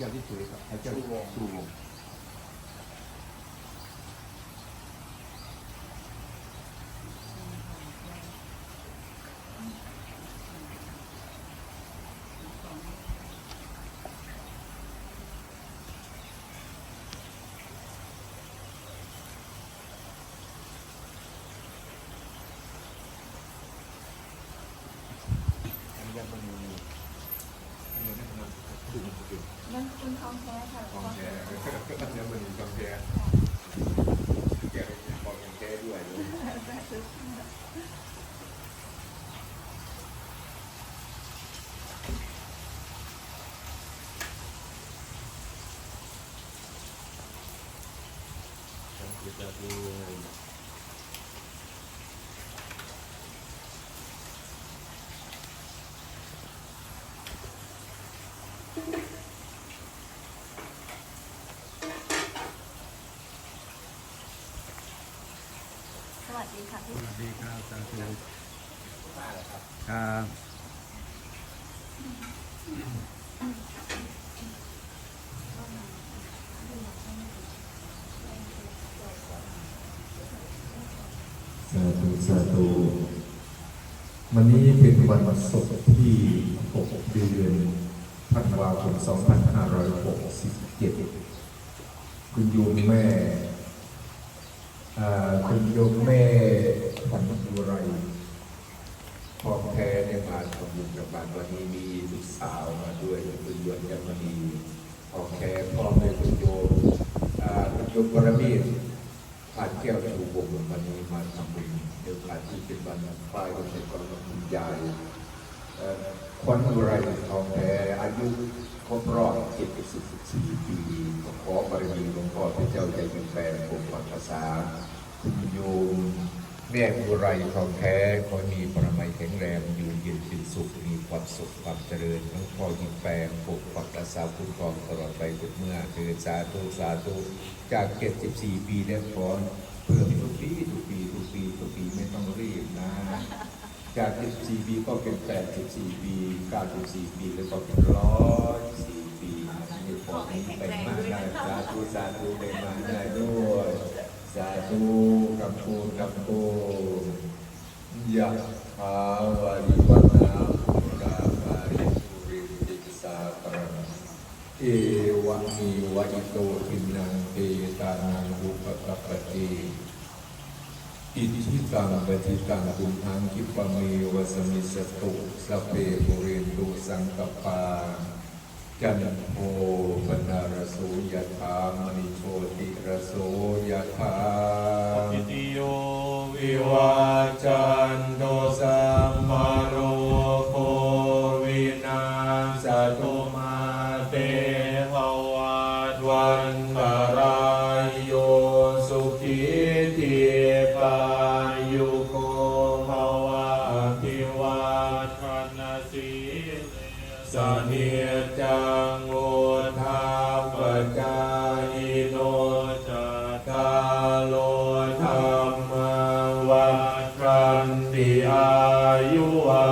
ก้วที่สวยค มันมีอันนี้นั่นมันถึงถึงนั่นคุณทองแท้ค่ะทองแท้อันนี้มันทองแท้แกะบอกยังแท้ด้วยเลยจะดู ดีค่ะสวัสดีครับสาธุครับสาธุสาธุวันนี้เป็นวันศุกร์ที่ 6 เดือนธันวาคม 2567 คุณโยมแม่ คุณโยมแม่พันธุไรพ่อแท้ในยมาทำบุญกับบ้านวันนี้มีลูกสาวมาด้วยคุณโยมยมณีพ่อแท้พ่อแม่คุณโยมคุณโยมปรมีตผ่านแก้วชูวงศ์วันนี้มาทำบุญเดี๋ยวผ่านที่เป็นวันคล้ายวันเป็นวันของคุณยายเอ่อควันอุไรทองแท้อายุครบรอบ74ปีขอบารมีหลวงพ่อพระเจ้าใจเป็นแฟนผมฟังภาษาคุณ โยมแม่อุไรทองแท้ขอมีปรมัยแข็งแรงอยู่เย็นเป็นสุข มีความสุขความเจริญทั้งพ่อยิงแปลงปกปักรักษาคุ้มครองตลอดไปทุกเมื่อเกิดสาธุสาธุจาก 74 ปีแล้วขอเพิ่มทุกปีทุกปีทุกปีทุกปีไม่ต้องรีบนะ จาก 74 ปีก็เป็น 84 ปี 94 ปีแล้วก็เป็น104ปีนี่ขอให้ไปมากได้สาธุสาธุไปมาได้ด้วย กับปูกับปูยะภาวาริวัฒนาปุราภาริปุริติสาปรังเอวะมีวะอิโตทินังเตตานังอุปกปปติอิทิตังปฏิตังตุมหังคิปเมวสมิสตุสเพปุเรนตุสังกปาจันโทปนารโสยถามณ สเนียจังโอทาปกายโนจัตาโลธรรมวัตรันติอายุวา